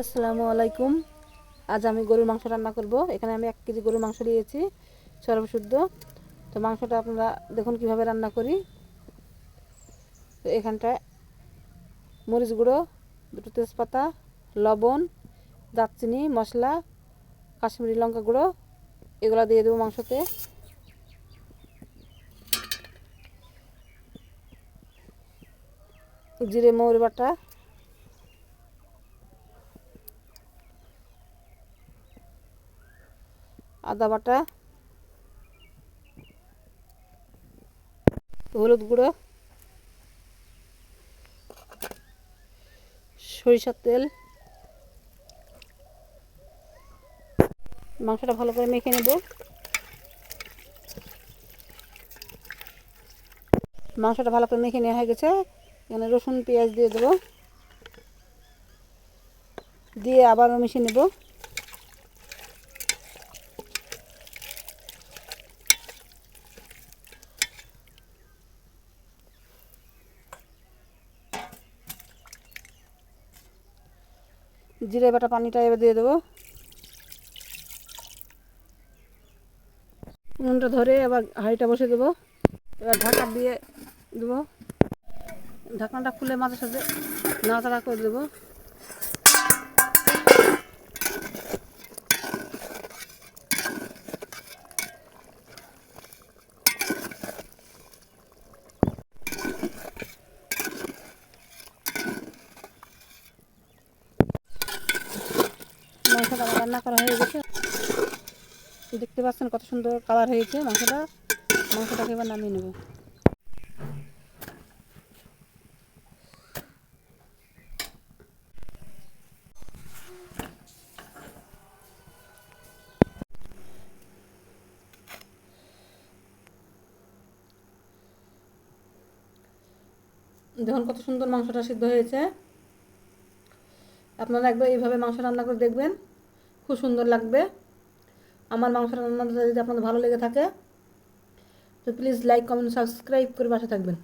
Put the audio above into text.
আসসালামু আলাইকুম। আজ আমি গরুর মাংস রান্না করব। এখানে আমি এক কেজি গরুর মাংস নিয়েছি, সর্বশুদ্ধ। তো মাংসটা আপনারা দেখুন কীভাবে রান্না করি। তো এখানটায় মরিচ গুঁড়ো, দুটো তেজপাতা, লবণ, দারচিনি, মশলা, কাশ্মীরি লঙ্কা গুঁড়ো, এগুলো দিয়ে দেবো মাংসতে। জিরে, মৌরি বাটা আদা বাটা, হলুদ গুঁড়ো, সরিষার তেল। মাংসটা ভালো করে মেখে নেব। মাংসটা ভালো করে মেখে নেওয়া হয়ে গেছে। এখানে রসুন, পেঁয়াজ দিয়ে দেবো। দিয়ে আবারও মিশিয়ে নেব। জিরে বাটা পানিটা এবার দিয়ে দেবো। উনুনটা ধরে এবার হাঁড়িটা বসে দেবো। এবার ঢাকা দিয়ে দেবো। ঢাকনাটা খুলে মাঝে সাথে নাড়াচাড়া করে দেবো। মাংসটা রান্না করা হয়ে গেছে। দেখতে পাচ্ছেন কত সুন্দর কালার হয়েছে মাংসটা। মাংসটাকে এবার নামিয়ে নেব। দেখুন কত সুন্দর মাংসটা সিদ্ধ হয়েছে। আপনারা একবার এইভাবে মাংস রান্না করে দেখবেন। খুব সুন্দর লাগবে। আমার মাংস রান্নাটা যদি আপনাদের ভালো লেগে থাকে, তো প্লিজ লাইক কমেন্ট সাবস্ক্রাইব করে পাশে থাকবেন।